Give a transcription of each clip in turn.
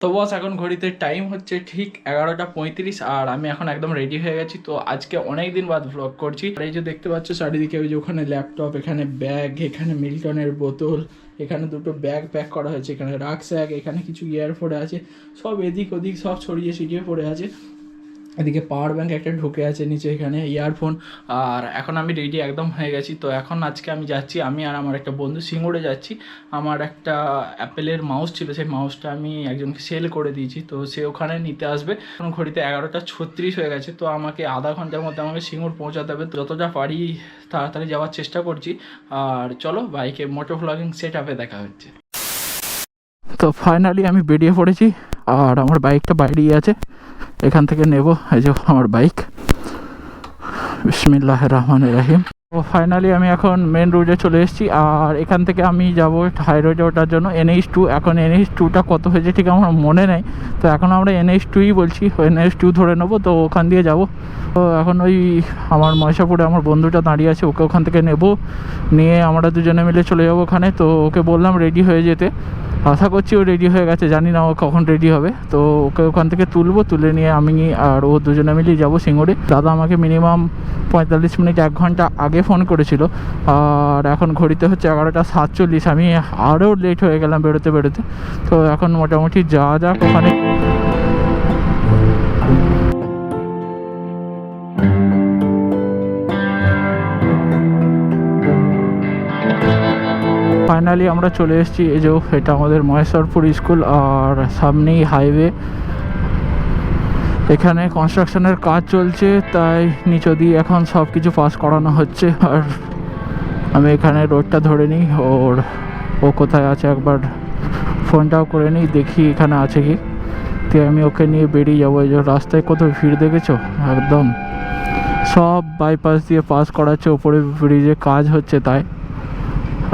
তো বস এখন ঘড়িতে টাইম হচ্ছে ঠিক এগারোটা পঁয়ত্রিশ আর আমি এখন একদম রেডি হয়ে গেছি। তো আজকে অনেক দিন বাদ ব্লগ করছি। আর এই যে দেখতে পাচ্ছ চারিদিকে ওই যে ওখানে ল্যাপটপ এখানে ব্যাগ এখানে মিল্টনের বোতল, এখানে দুটো ব্যাগ প্যাক করা হয়েছে, এখানে রাক্স্যাক এখানে কিছু ইয়ার পড়ে আছে। সব এদিক ওদিক সব ছড়িয়ে ছিটিয়ে পড়ে আছে। এদিকে পাওয়ার ব্যাংক একটা ঢুকে আছে নিচে এখানে ইয়ারফোন আর এখন আমি রেডি একদম হয়ে গেছি। তো এখন আজকে আমি যাচ্ছি, আমি আর আমার একটা বন্ধু সিঙ্গুরে যাচ্ছি। আমার একটা অ্যাপেলের মাউস ছিল, সেই মাউসটা আমি একজনকে সেল করে দিয়েছি। তো সে ওখানে নিতে আসবে। এখন ঘড়িতে এগারোটা ছত্রিশ হয়ে গেছে, তো আমাকে আধা ঘণ্টার মধ্যে আমাকে সিঙ্গুর পৌঁছাতে হবে। যতটা পারি তাড়াতাড়ি যাওয়ার চেষ্টা করছি। আর চলো, বাইকে মোটো ভ্লগিং সেট আপে দেখা হচ্ছে। তো ফাইনালি আমি বেরিয়ে পড়েছি, আর আমার বাইকটা বাইরেই আছে। এখান থেকে নেব, এই যে আমার বাইক। বিসমিল্লাহ রহমান রাহিম তো ফাইনালি আমি এখন মেন রোডে চলে এসেছি, আর এখান থেকে আমি যাব হাই রোডে ওঠার জন্য। এনএইচ টু এখন এনএইচ টুটা কত হয়েছে ঠিক আমার মনে নেই। তো এখন আমরা এনএইচ টুই বলছি এনএইচ টু ধরে নেব, তো ওখান দিয়ে যাব। তো এখন ওই আমার ময়সাপুরে আমার বন্ধুটা দাঁড়িয়ে আছে, ওকে ওখান থেকে নেব। নিয়ে আমরা দুজনে মিলে চলে যাব ওখানে। তো ওকে বললাম রেডি হয়ে যেতে। আশা করছি ও রেডি হয়ে গেছে। জানি না ও কখন রেডি হবে। তো ওকে ওখান থেকে তুলবো, তুলে নিয়ে আমি আর ও দুজনে মিলিয়ে যাব সিঙ্গুরে। দাদা আমাকে মিনিমাম পঁয়তাল্লিশ মিনিট, এক ঘণ্টা আগে ফোন করেছিল। আর এখন ঘড়িতে হচ্ছে এগারোটা সাতচল্লিশ। আমি আরও লেট হয়ে গেলাম বেরোতে বেরোতে। তো এখন মোটামুটি যা যাক ওখানে। ফাইনালি আমরা চলে এসেছি এই যে এটা আমাদের মহেশ্বরপুর স্কুল আর সামনেই হাইওয়ে এখানে কনস্ট্রাকশনের কাজ চলছে, তাই নিচ দিয়ে এখন সব কিছু পাস করানো হচ্ছে। আর আমি এখানে রোডটা ধরে নিই, ওর, ও কোথায় আছে একবার ফোনটাও করে নিই, দেখি এখানে আছে কি। তো আমি ওকে নিয়ে বেরিয়ে যাব, এই যে রাস্তায় কত ভিড় দেখেছ? একদম। সব বাইপাস দিয়ে পাস করাচ্ছে, ওপরে ব্রিজে কাজ হচ্ছে তাই।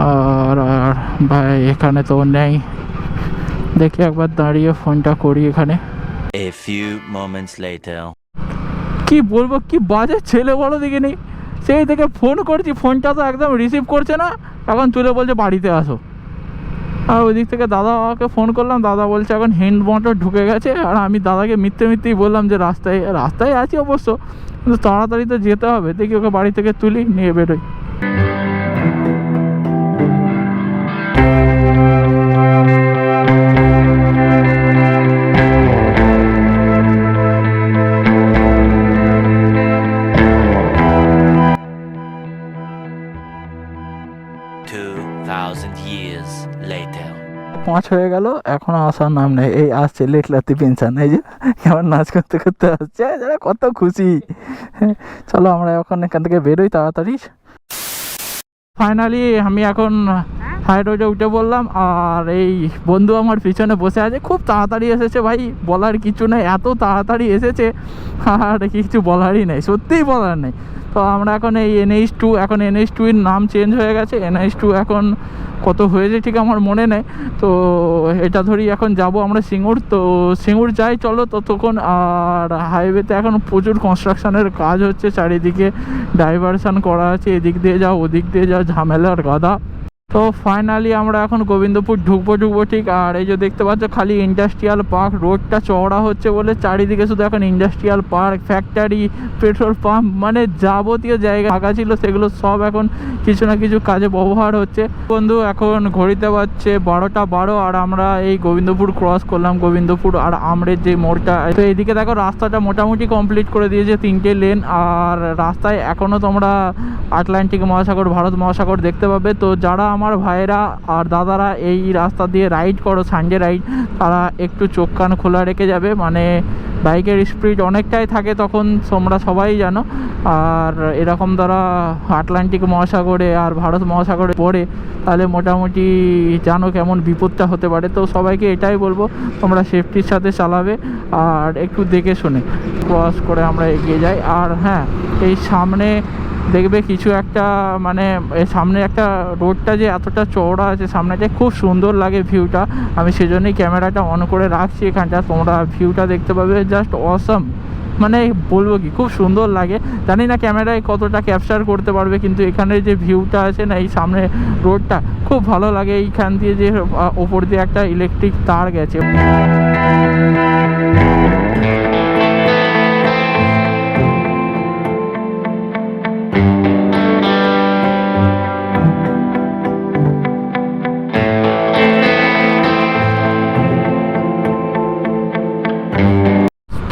আর আর ভাই এখানে তো নেই। দেখি একবার দাঁড়িয়ে ফোনটা করি এখানে। A few moments later. কি বলব কি বাজে ছেলে বলো দেখি নেই সেই থেকে ফোন করছি ফোনটা তো একদম রিসিভ করছে না। এখন তুলে বলছে বাড়িতে আসো। আর ওই দিক থেকে দাদা আমাকে ফোন করলাম দাদা বলছে এখন হ্যান্ড মোটর ঢুকে গেছে। আর আমি দাদাকে মিথ্যে মিথ্যেই বললাম যে রাস্তায় রাস্তায় আছি অবশ্য কিন্তু তাড়াতাড়ি তো যেতে হবে। দেখি ওকে বাড়ি থেকে তুলি নিয়ে বেরোই। পাঁচ হয়ে গেল। এখনও আসার নাম নেই। এই আসছে লেট লাতি পেনশন। এই যে আমার নাচ করতে করতে আসছে। যারা কত খুশি। চলো আমরা এখন এখান থেকে বেরোই তাড়াতাড়ি। ফাইনালি আমি এখন হাই রোডে উঠে বললাম, আর এই বন্ধু আমার পিছনে বসে আছে, খুব তাড়াতাড়ি এসেছে ভাই, বলার কিছু নেই, এত তাড়াতাড়ি এসেছে, আর কিছু বলারই নেই, সত্যিই বলার নেই। তো আমরা এখন এই এনএইচ টু এখন এনএইচ টু এর নাম চেঞ্জ হয়ে গেছে এনএইচ টু এখন কত হয়েছে ঠিক আমার মনে নেই, তো এটা ধরি এখন যাব আমরা সিঙ্গুর, তো সিঙ্গুর যাই, চলো ততক্ষণ, আর হাইওয়েতে এখন প্রচুর কনস্ট্রাকশনের কাজ হচ্ছে, চারিদিকে ডাইভারশান করা আছে, এদিক দিয়ে যাও, ওদিক দিয়ে যাও, ঝামেলার গাদা তো ফাইনালি আমরা এখন গোবিন্দপুর ঢুকবো ঢুকবো ঠিক, আর এই যে দেখতে পাচ্ছ খালি ইন্ডাস্ট্রিয়াল পার্ক রোডটা চওড়া হচ্ছে বলে চারিদিকে শুধু এখন industrial park factory petrol pump মানে যাবতীয় জায়গা ফাঁকা ছিল, সেগুলো সব এখন কিছু না কিছু কাজে ব্যবহার হচ্ছে। বন্ধু, এখন ঘড়িতে পাচ্ছে বারোটা বারো, আর আমরা এই গোবিন্দপুর ক্রস করলাম গোবিন্দপুর আর আমরের যে মোড়টা। তো এইদিকে দেখো রাস্তাটা মোটামুটি কমপ্লিট করে দিয়েছে তিনটে লেন আর রাস্তায় এখনও তোমরা আটলান্টিক মহাসাগর, ভারত মহাসাগর দেখতে পাবে। তো যারা আমার ভাইয়েরা আর দাদারা এই রাস্তা দিয়ে রাইড করো সানডে রাইড তারা একটু চোখ কান খোলা রেখে যাবে। মানে বাইকের স্পিড অনেকটাই থাকে তখন, তোমরা সবাই জানো। আর এরকম দ্বারা আটলান্টিক মহাসাগরে আর ভারত মহাসাগরে পড়ে, তাহলে মোটামুটি জানো কেমন বিপদটা হতে পারে। তো সবাইকে এটাই বলব, তোমরা সেফটির সাথে চালাবে আর একটু দেখে শুনে ক্রস করে আমরা এগিয়ে যাই। আর হ্যাঁ এই সামনে দেখবে কিছু একটা মানে সামনে একটা রোডটা যে এতটা চওড়া আছে সামনেটা খুব সুন্দর লাগে ভিউটা আমি সেজন্যই ক্যামেরাটা অন করে রাখছি এখানটা। তোমরা ভিউটা দেখতে পাবে জাস্ট অসম মানে বলব কি, খুব সুন্দর লাগে। জানি না ক্যামেরায় কতটা ক্যাপচার করতে পারবে, কিন্তু এখানে যে ভিউটা আছে না, এই সামনে রোডটা, খুব ভালো লাগে। এইখান দিয়ে যে ওপর দিয়ে একটা ইলেকট্রিক তার গেছে।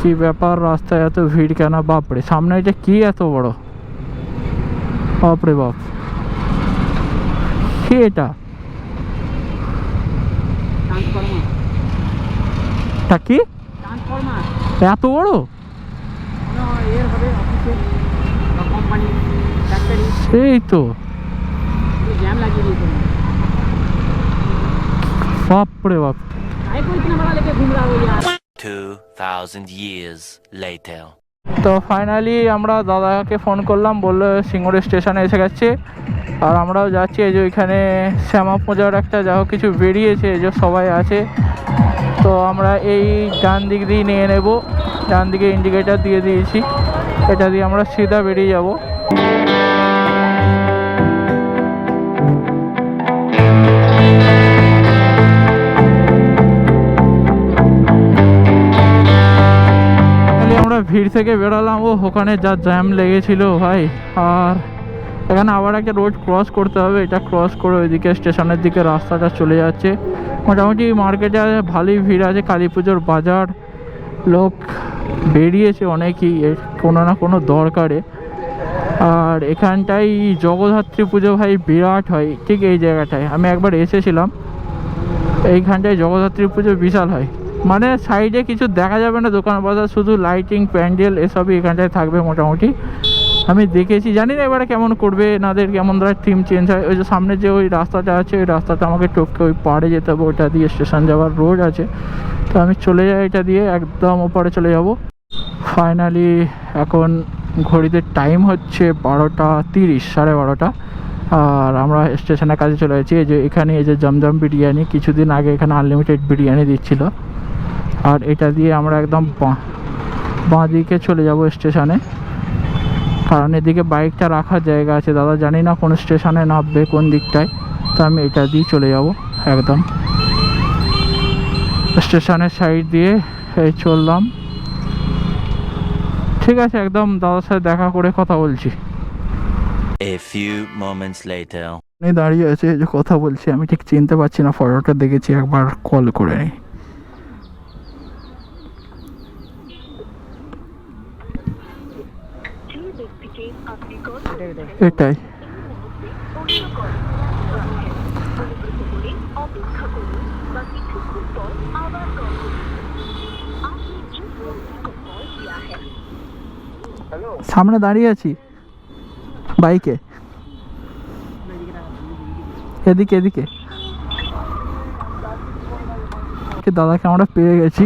কি ব্যাপার রাস্তায় এত ভিড় কেন? বাপরে সামনে এটা কি এত বড়? বাপরে বাপ। কি এটা? কি? এত বড়? সেই তো। বাপরে বাপ। 2000 years later. তো ফাইনালি আমরা দাদাকে ফোন করলাম, বলল সিঙ্গুর স্টেশনে এসে গেছে। আর আমরাও যাচ্ছি, এই যে ওইখানে শ্যামা পূজার একটা যা কিছু বেরিয়েছে, এই যে সবাই আছে। তো আমরা এই ডান দিক দিয়ে নিয়ে নেব, ডান দিকে ইন্ডিকেটার দিয়ে দিয়েছি। এটা দিয়ে আমরা সিধা বেরিয়ে যাব। ভিড় থেকে বেরোলাম। ও, ওখানে যা জ্যাম লেগেছিল ভাই। আর এখানে আবার একটা রোড ক্রস করতে হবে। এটা ক্রস করে ওইদিকে স্টেশনের দিকে রাস্তাটা চলে যাচ্ছে। মোটামুটি মার্কেটে ভালোই ভিড় আছে। কালী পুজোর বাজার লোক বেরিয়েছে অনেকই কোনো না কোনো দরকারে। আর এখানটাই জগদ্ধাত্রী পুজো ভাই বিরাট হয়, ঠিক এই জায়গাটায়। আমি একবার এসেছিলাম। এইখানটায় জগদ্ধাত্রী পুজো বিশাল হয়। মানে সাইডে কিছু দেখা যাবে না, দোকান বাজার, শুধু লাইটিং প্যান্ডেল এসবই এখানটায় থাকবে মোটামুটি। আমি দেখেছি, জানি না এবারে কেমন করবে এনাদের কেমন ধর থিম চেঞ্জ হয়। ওই যে সামনে যে ওই রাস্তাটা আছে, ওই রাস্তাটা আমাকে টপকে ওই পাড়ে যেতে হবে, ওটা দিয়ে স্টেশন যাওয়ার রোড আছে। তো আমি চলে যাই এটা দিয়ে, একদম ওপারে চলে যাব। ফাইনালি এখন ঘড়িতে টাইম হচ্ছে বারোটা তিরিশ, সাড়ে বারোটা। আর আমরা স্টেশনের কাছে চলে গেছি। এই যে এখানে এই যে জমজম বিরিয়ানি, কিছুদিন আগে এখানে আনলিমিটেড বিরিয়ানি দিচ্ছিল। আর এটা দিয়ে আমরা একদম বাঁ- দিকে চলে যাব স্টেশনে। কারণ এদিকে বাইকটা রাখার জায়গা আছে। দাদা জানি না কোন স্টেশনে নামবে কোন দিকটায়। তো আমি এটা দিয়ে চলে যাব একদম। স্টেশনের সাইড দিয়ে এই চললাম। ঠিক আছে একদম দাদার সাথে দেখা করে কথা বলছি। A few moments later. উনি দাঁড়িয়ে আছে যে কথা বলছি আমি ঠিক চিনতে পারছি না ফটোটা দেখেছি একবার কল করে নিই। है সামনে দাঁড়িয়ে আছি। বাইকে। এদিকে। এদিকে দাদাকে আমরা পেয়ে গেছি।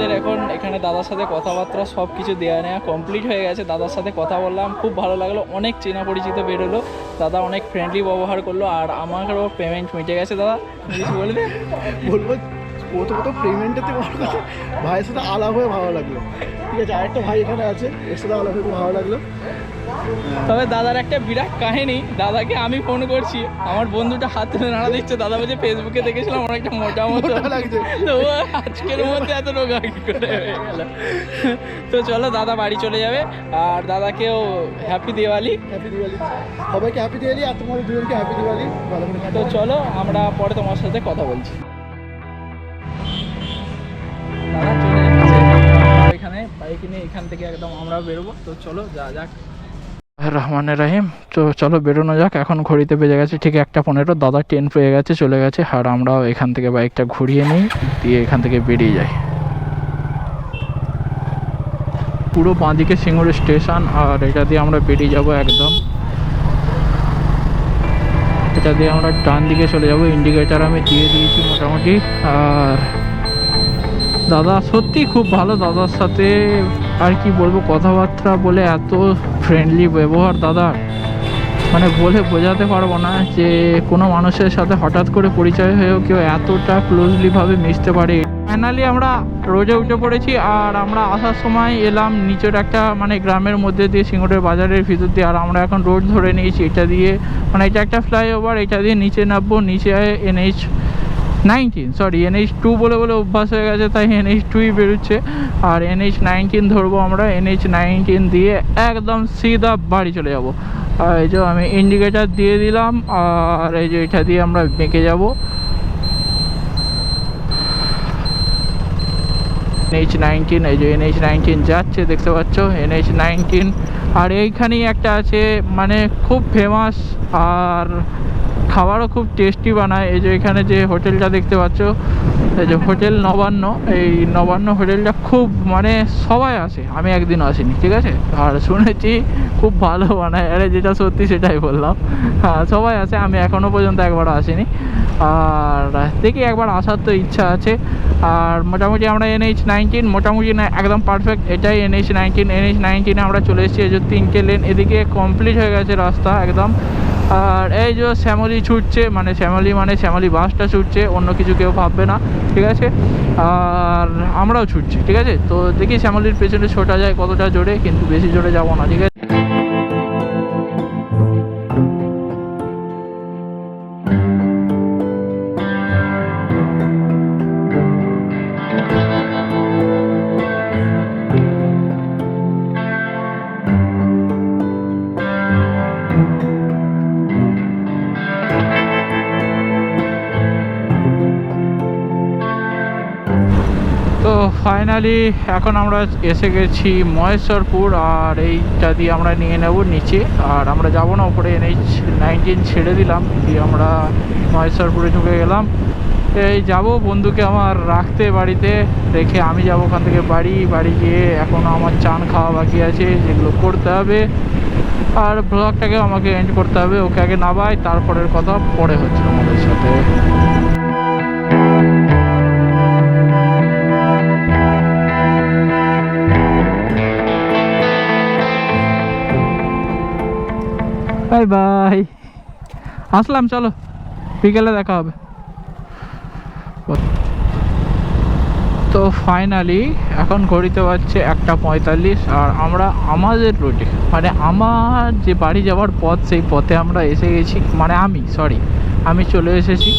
আমাদের এখন এখানে দাদার সাথে কথাবার্তা সব কিছু দেওয়া নেওয়া কমপ্লিট হয়ে গেছে। দাদার সাথে কথা বললাম, খুব ভালো লাগল, অনেক চেনা পরিচিত বেরোলো দাদা অনেক ফ্রেন্ডলি ব্যবহার করল আর আমারও পেমেন্ট মিটে গেছে দাদা। কিছু বলবে? বলব প্রথমত পেমেন্টেতে বড় কথা ভাইয়ের সাথে আলাপ হয়ে ভালো লাগল। ঠিক আছে, আরেকটা ভাই এখানে আছে, এর সাথে আলাপ হয়ে ভালো লাগল। তবে দাদার একটা বিরাট কাহিনী। দাদাকে আমি ফোন করছি। আমার বন্ধুটা হাত তুলে নাড়া দিচ্ছে। দাদা বলছে ফেসবুকে দেখেছিলাম আমার একটা মোটা মতো। লাগছে। তো আজকের মধ্যে এত রোগা কি করে হয়ে গেল। তো চলো দাদা বাড়ি চলে যাবে। আর দাদাকেও হ্যাপি দিওয়ালি হ্যাপি দিওয়ালি সবাইকে হ্যাপি দিওয়ালি আর তোমাদের দুজনকে হ্যাপি দিওয়ালি তো চলো আমরা পরে তোমার সাথে কথা বলছি। দাদা চলে যাচ্ছে। এখানে বাইক নিয়ে এখান থেকে একদম আমরা বেরোবো। তো চলো যা যাক। রহমানের রাহিম। তো চলো বেরোনো যাক। এখন ঘড়িতে বেজে গেছে ঠিক একটা পনেরো। দাদা ট্রেন পেয়ে গেছে, চলে গেছে। আর আমরাও এখান থেকে বাইকটা ঘুরিয়ে নিই, দিয়ে এখান থেকে বেরিয়ে যাই। পুরো বাঁদিকে সিঙ্গুর স্টেশন, আর এটা দিয়ে আমরা বেরিয়ে যাব একদম। এটা দিয়ে আমরা ডান দিকে চলে যাব। ইন্ডিকেটার আমি দিয়ে দিয়েছি মোটামুটি। আর দাদা, সত্যি খুব ভালো দাদার সাথে। আর কি বলব, কথাবার্তা বলে এত ফ্রেন্ডলি ব্যবহার দাদার মানে বলে বোঝাতে পারব না যে কোনো মানুষের সাথে হঠাৎ করে পরিচয় হয়েও কেউ এতটা ক্লোজলিভাবে মিশতে পারে। ফাইনালি আমরা রোজে উঠে পড়েছি আর আমরা আসার সময় এলাম নিচের একটা মানে গ্রামের মধ্যে দিয়ে সিঙ্গুরের বাজারের ভিতর দিয়ে। আর আমরা এখন রোড ধরে নিয়েছি। এটা দিয়ে মানে এটা একটা ফ্লাইওভার এটা দিয়ে নিচে নামবো, নিচে NH nineteen sorry NH two বলে বলে অভ্যাস হয়ে গেছে, তাই এনএইচ টুই বেরোচ্ছে। আর এনএইচ নাইনটিন ধরবো আমরা এনএইচ নাইনটিন দিয়ে একদম সিধা বাড়ি চলে যাব। আর এই যে আমি ইন্ডিকেটার দিয়ে দিলাম, আর এই যে এটা দিয়ে আমরা বেঁকে যাব। এনএইচ নাইনটিন এই যে এনএইচ নাইনটিন যাচ্ছে, দেখতে পাচ্ছ? এনএইচ নাইনটিন আর এইখানেই একটা আছে মানে খুব ফেমাস আর খাবারও খুব টেস্টি বানায়। এই যে এখানে যে হোটেলটা দেখতে পাচ্ছ, এই যে হোটেল নবান্ন, এই নবান্ন হোটেলটা খুব মানে সবাই আসে, আমি একদিন আসিনি, ঠিক আছে? আর শুনেছি খুব ভালো বানায়। আরে যেটা সত্যি সেটাই বললাম। হ্যাঁ সবাই আসে, আমি এখনও পর্যন্ত একবার আসিনি। আর দেখি একবার আসার তো ইচ্ছা আছে। আর মোটামুটি আমরা এনএইচ নাইনটিন, মোটামুটি না একদম পারফেক্ট এটাই এনএইচ নাইনটিন। এনএইচ নাইনটিনে আমরা চলে এসেছি, এই যে তিনটে লেন এদিকে কমপ্লিট হয়ে গেছে রাস্তা একদম। আর এই যে শ্যামলি ছুটছে মানে শ্যামলি মানে শ্যামলি বাসটা ছুটছে, অন্য কিছু কেউ ভাববে না, ঠিক আছে? আর আমরাও ছুটছি, ঠিক আছে? তো দেখি শ্যামলির পেছনে ছোটা যায় কতটা জোরে, কিন্তু বেশি জোরে যাব না, ঠিক আছে? তো ফাইনালি এখন আমরা এসে গেছি মহেশ্বরপুর, আর এইটা দিয়ে আমরা নিয়ে নেব নিচে। আর আমরা যাব না, ওপরে এনএইচ নাইনটিন ছেড়ে দিলাম, দিয়ে আমরা মহেশ্বরপুরে ঢুকে গেলাম। এই যাব বন্ধুকে আমার রাখতে বাড়িতে, রেখে আমি যাব ওখান থেকে বাড়ি। বাড়ি গিয়ে এখনও আমার চান খাওয়া বাকি আছে, যেগুলো করতে হবে। আর ব্লগটাকে আমাকে এন্ড করতে হবে, ওকে আগে নাবাই তারপরের কথা পরে হচ্ছে আমাদের সাথে। বাই বাই আসলাম, চলো। বিকেলে দেখা হবে। তো ফাইনালি এখন ঘড়িতে পাচ্ছে একটা পঁয়তাল্লিশ আর আমরা আমাদের রুটে মানে আমার যে বাড়ি যাওয়ার পথ, সেই পথে আমরা এসে গেছি মানে আমি সরি আমি চলে এসেছি।